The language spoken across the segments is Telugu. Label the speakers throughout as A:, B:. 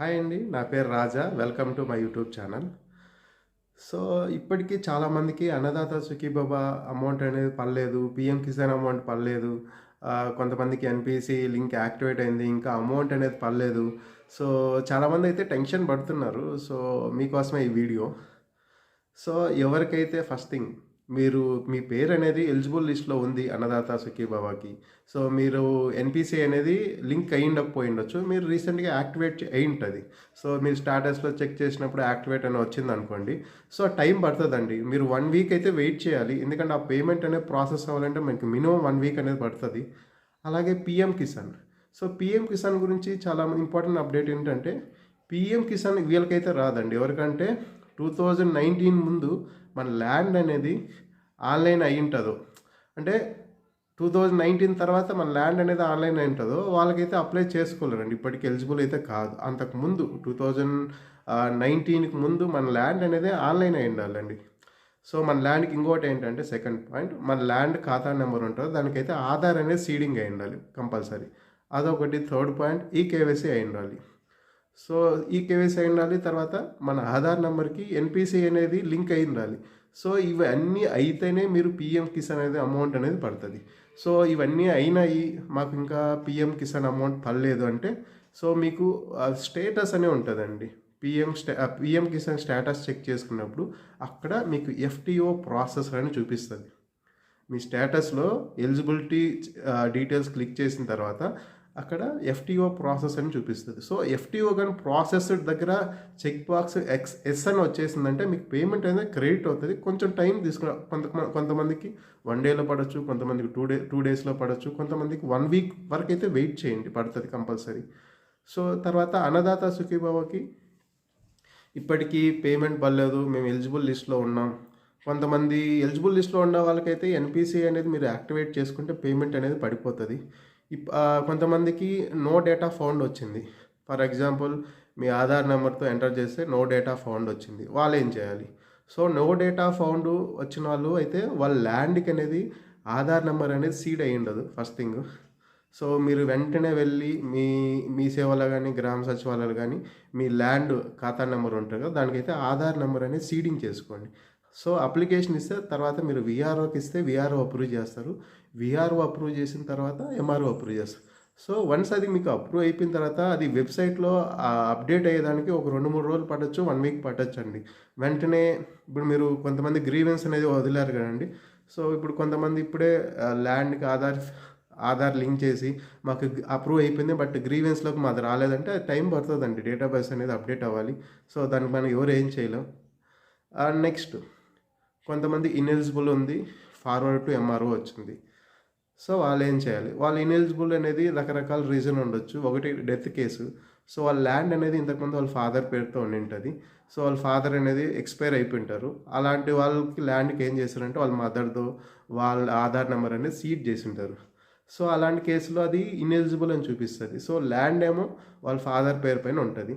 A: హాయ్ అండి నా పేరు Raja. Welcome to my YouTube channel. So ఇప్పటికీ చాలామందికి అన్నదాత సుఖీబాబా అమౌంట్ అనేది పడలేదు పిఎం కిసాన్ అమౌంట్ పడలేదు కొంతమందికి ఎన్పిసి లింక్ యాక్టివేట్ అయింది ఇంకా అమౌంట్ అనేది పడలేదు. సో చాలామంది అయితే టెన్షన్ పడుతున్నారు. సో మీకోసమే ఈ వీడియో. సో ఎవరికైతే ఫస్ట్ థింగ్ మీరు మీ పేరు అనేది ఎలిజిబుల్ లిస్ట్లో ఉంది అన్నదాత సుఖీబాబాకి సో మీరు ఎన్పిసి అనేది లింక్ అయ్యి ఉండకపోయి ఉండొచ్చు. మీరు రీసెంట్గా యాక్టివేట్ అయి ఉంటుంది. సో మీరు స్టాటస్లో చెక్ చేసినప్పుడు యాక్టివేట్ అని వచ్చింది అనుకోండి సో టైం పడుతుందండి. మీరు వన్ వీక్ అయితే వెయిట్ చేయాలి. ఎందుకంటే ఆ పేమెంట్ అనేది ప్రాసెస్ అవ్వాలంటే మనకి మినిమం వన్ వీక్ అనేది పడుతుంది. అలాగే PM Kisan. So PM Kisan గురించి చాలా ఇంపార్టెంట్ అప్డేట్ ఏంటంటే పిఎం కిసాన్ వీళ్ళకైతే రాదండి. ఎవరికంటే టూ థౌజండ్ నైన్టీన్ ముందు మన ల్యాండ్ అనేది ఆన్లైన్ అయి ఉంటుందో అంటే టూ థౌజండ్ నైన్టీన్ తర్వాత మన ల్యాండ్ అనేది ఆన్లైన్ అయి ఉంటుందో వాళ్ళకైతే అప్లై చేసుకోలేరండి. ఇప్పటికి ఎలిజిబుల్ అయితే కాదు. అంతకు ముందు టూ థౌజండ్ నైన్టీన్కి ముందు మన ల్యాండ్ అనేది ఆన్లైన్ అయి ఉండాలండి. సో మన ల్యాండ్కి ఇంకోటి ఏంటంటే సెకండ్ పాయింట్ మన ల్యాండ్ ఖాతా నెంబర్ ఉంటుంది దానికైతే ఆధార్ అనేది సీడింగ్ అయి ఉండాలి కంపల్సరీ. అదొకటి. థర్డ్ పాయింట్ ఈ కేవైసీ అయి ఉండాలి. సో ఈ కేవైసీ అయి ఉండాలి. తర్వాత మన ఆధార్ నెంబర్కి ఎన్పిసి అనేది లింక్ అయి ఉండాలి. సో ఇవన్నీ అయితేనే మీరు పిఎం కిసాన్ అనేది అమౌంట్ అనేది పడుతుంది. సో ఇవన్నీ అయినాయి మాకు ఇంకా పిఎం కిసాన్ అమౌంట్ పడలేదు అంటే సో మీకు స్టేటస్ అనే ఉంటుందండి. పిఎం స్టా పిఎం కిసాన్ స్టేటస్ చెక్ చేసుకున్నప్పుడు అక్కడ మీకు ఎఫ్టిఓ ప్రాసెస్ అని చూపిస్తుంది. మీ స్టేటస్లో ఎలిజిబిలిటీ డీటెయిల్స్ క్లిక్ చేసిన తర్వాత అక్కడ ఎఫ్టీఓ ప్రాసెస్ అని చూపిస్తుంది. సో ఎఫ్టీఓ కానీ ప్రాసెస్ దగ్గర చెక్ బాక్స్ ఎక్స్ ఎస్ అని వచ్చేసిందంటే మీకు పేమెంట్ అనేది క్రెడిట్ అవుతుంది. కొంచెం టైం తీసుకున్న కొంత కొంతమందికి వన్ డేలో పడవచ్చు కొంతమందికి టూ డే టూ డేస్లో పడవచ్చు కొంతమందికి వన్ వీక్ వరకు అయితే వెయిట్ చేయండి పడుతుంది కంపల్సరీ సో తర్వాత అన్నదాత సుఖీబాబాకి ఇప్పటికీ పేమెంట్ పడలేదు మేము ఎలిజిబుల్ లిస్ట్లో ఉన్నాం. కొంతమంది ఎలిజిబుల్ లిస్ట్లో ఉన్న వాళ్ళకైతే ఎన్పిసి అనేది మీరు యాక్టివేట్ చేసుకుంటే పేమెంట్ అనేది పడిపోతుంది. కొంతమందికి నో డేటా ఫౌండ్ వచ్చింది. ఫర్ ఎగ్జాంపుల్ మీ ఆధార్ నెంబర్తో ఎంటర్ చేస్తే నో డేటా ఫౌండ్ వచ్చింది. వాళ్ళు ఏం చేయాలి? సో నో డేటా ఫౌండ్ వచ్చిన వాళ్ళు అయితే వాళ్ళ ల్యాండ్కి అనేది ఆధార్ నెంబర్ అనేది సీడ్ అయ్యి ఉండదు. ఫస్ట్ థింగ్ సో మీరు వెంటనే వెళ్ళి మీ మీ సేవలో కానీ గ్రామ సచివాలయాలు కానీ మీ ల్యాండ్ ఖాతా నెంబర్ ఉంటుంది కదా దానికైతే ఆధార్ నెంబర్ అనేది సీడింగ్ చేసుకోండి. సో అప్లికేషన్ ఇస్తే తర్వాత మీరు విఆర్ఓకి ఇస్తే విఆర్ఓ అప్రూవ్ చేస్తారు. విఆర్ఓ అప్రూవ్ చేసిన తర్వాత ఎంఆర్ఓ అప్రూవ్ చేస్తారు. సో వన్స్ అది మీకు అప్రూవ్ అయిపోయిన తర్వాత అది వెబ్సైట్లో అప్డేట్ అయ్యేదానికి ఒక రెండు మూడు రోజులు పట్టచ్చు వన్ వీక్ పట్టచ్చు అండి వెంటనే ఇప్పుడు మీరు కొంతమంది గ్రీవెన్స్ అనేది వదిలేరు కదండి. సో ఇప్పుడు కొంతమంది ఇప్పుడే ల్యాండ్కి ఆధార్ ఆధార్ లింక్ చేసి మాకు అప్రూవ్ అయిపోయింది బట్ గ్రీవెన్స్లోకి మాది రాలేదంటే అది టైం పడుతుందండి. డేటాబేస్ అనేది అప్డేట్ అవ్వాలి. సో దానికి మనం ఎవరు ఏం చేయలేం. నెక్స్ట్ కొంతమంది ఇనెలిజిబుల్ ఉంది ఫార్వర్డ్ టు ఎంఆర్ఓ వచ్చింది. సో వాళ్ళు ఏం చేయాలి? వాళ్ళు ఇనెలిజిబుల్ అనేది రకరకాల రీజన్ ఉండొచ్చు. ఒకటి డెత్ కేసు. సో వాళ్ళ ల్యాండ్ అనేది ఇంతకుముందు వాళ్ళ ఫాదర్ పేరుతో ఉండి ఉంటుంది సో వాళ్ళ ఫాదర్ అనేది ఎక్స్పైర్ అయిపోయింటారు. అలాంటి వాళ్ళకి ల్యాండ్కి ఏం చేస్తారంటే వాళ్ళ మదర్తో వాళ్ళ ఆధార్ నెంబర్ అనేది సీడ్ చేసి ఉంటారు సో అలాంటి కేసులో అది ఇనెలిజిబుల్ అని చూపిస్తుంది. సో ల్యాండ్ ఏమో వాళ్ళ ఫాదర్ పేరు పైన ఉంటుంది.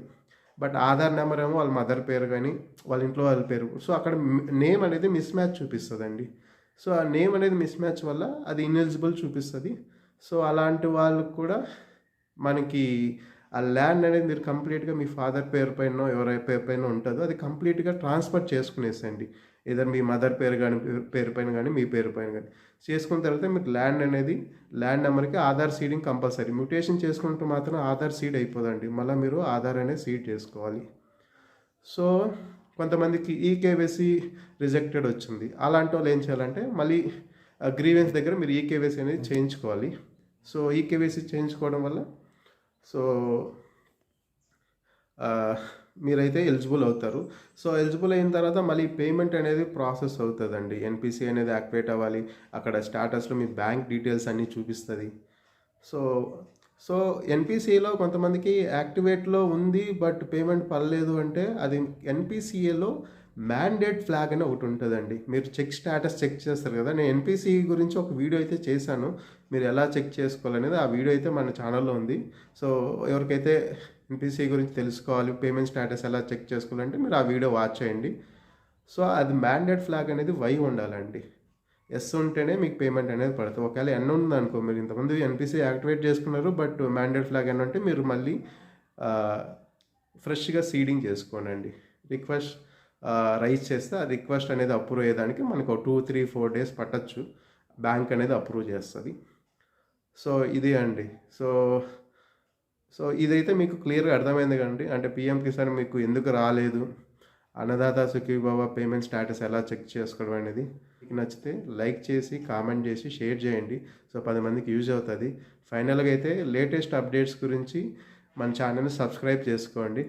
A: బట్ ఆధార్ నెంబర్ ఏమో వాళ్ళ మదర్ పేరు కానీ వాళ్ళ ఇంట్లో వాళ్ళ పేరు. సో అక్కడ నేమ్ అనేది మిస్ మ్యాచ్ చూపిస్తుందండి. సో ఆ నేమ్ అనేది మిస్ మ్యాచ్ వల్ల అది ఇన్ఎలిజిబుల్ చూపిస్తుంది. సో అలాంటి వాళ్ళకు కూడా మనకి ఆ ల్యాండ్ అనేది మీరు కంప్లీట్గా మీ ఫాదర్ పేరు పైన ఎవరి పేరు పైన ఉంటుందో అది కంప్లీట్గా ట్రాన్స్ఫర్ చేసుకునేసండి ఏదైనా మీ మదర్ పేరు కానీ పేరు పైన కానీ మీ పేరు పైన కానీ. చేసుకున్న తర్వాత మీకు ల్యాండ్ అనేది ల్యాండ్ నెంబర్కి ఆధార్ సీడింగ్ కంపల్సరీ. మ్యూటేషన్ చేసుకుంటూ మాత్రం ఆధార్ సీడ్ అయిపోదండి. మళ్ళీ మీరు ఆధార్ అనేది సీడ్ చేసుకోవాలి. సో కొంతమందికి ఈ కేవైసీ రిజెక్టెడ్ వచ్చింది. అలాంటి వాళ్ళు ఏం చేయాలంటే మళ్ళీ గ్రీవెన్స్ దగ్గర మీరు ఈ కేవైసీ అనేది చేయించుకోవాలి. సో ఈ కేవైసీ చేయించుకోవడం వల్ల సో మీరైతే ఎలిజిబుల్ అవుతారు. సో ఎలిజిబుల్ అయిన తర్వాత మళ్ళీ పేమెంట్ అనేది ప్రాసెస్ అవుతుందండి. ఎన్పిసి అనేది యాక్టివేట్ అవ్వాలి. అక్కడ స్టాటస్లో మీ బ్యాంక్ డీటెయిల్స్ అన్నీ చూపిస్తుంది. సో సో ఎన్పిసిఏలో కొంతమందికి యాక్టివేట్లో ఉంది బట్ పేమెంట్ పర్లేదు అంటే అది ఎన్పిసిఏలో మ్యాండేట్ ఫ్లాగ్ అని ఒకటి ఉంటుందండి. మీరు చెక్ స్టేటస్ చెక్ చేస్తారు కదా. నేను ఎన్పిసి గురించి ఒక వీడియో అయితే చేశాను. మీరు ఎలా చెక్ చేసుకోవాలనేది ఆ వీడియో అయితే మన ఛానల్లో ఉంది. సో ఎవరికైతే ఎన్పిసి గురించి తెలుసుకోవాలి పేమెంట్ స్టేటస్ ఎలా చెక్ చేసుకోవాలంటే మీరు ఆ వీడియో వాచ్ చేయండి. సో అది మ్యాండేట్ ఫ్లాగ్ అనేది వై ఉండాలండి. ఎస్ ఉంటేనే మీకు పేమెంట్ అనేది పడుతుంది. ఒకవేళ ఎన్ ఉంది అనుకో మీరు ఇంతమంది ఎన్పిసి యాక్టివేట్ చేసుకున్నారు బట్ మ్యాండేట్ ఫ్లాగ్ అని అంటే మీరు మళ్ళీ ఫ్రెష్గా సీడింగ్ చేసుకోండి రిక్వెస్ట్ రైజ్ చేస్తే ఆ రిక్వెస్ట్ అనేది అప్రూవ్ అయ్యేదానికి మనకు టూ త్రీ ఫోర్ డేస్ పట్టచ్చు. బ్యాంక్ అనేది అప్రూవ్ చేస్తుంది. సో ఇది అండి. సో సో ఇదైతే మీకు క్లియర్గా అర్థమైంది కండి అంటే పిఎం కిసాన్ మీకు ఎందుకు రాలేదు? అన్నదాత సుఖీభావ పేమెంట్ స్టేటస్ ఎలా చెక్ చేసుకోవడం అనేది మీకు నచ్చితే లైక్ చేసి కామెంట్ చేసి షేర్ చేయండి. సో పది మందికి యూజ్ అవుతుంది. ఫైనల్గా అయితే లేటెస్ట్ అప్డేట్స్ గురించి మన ఛానల్ని సబ్స్క్రైబ్ చేసుకోండి.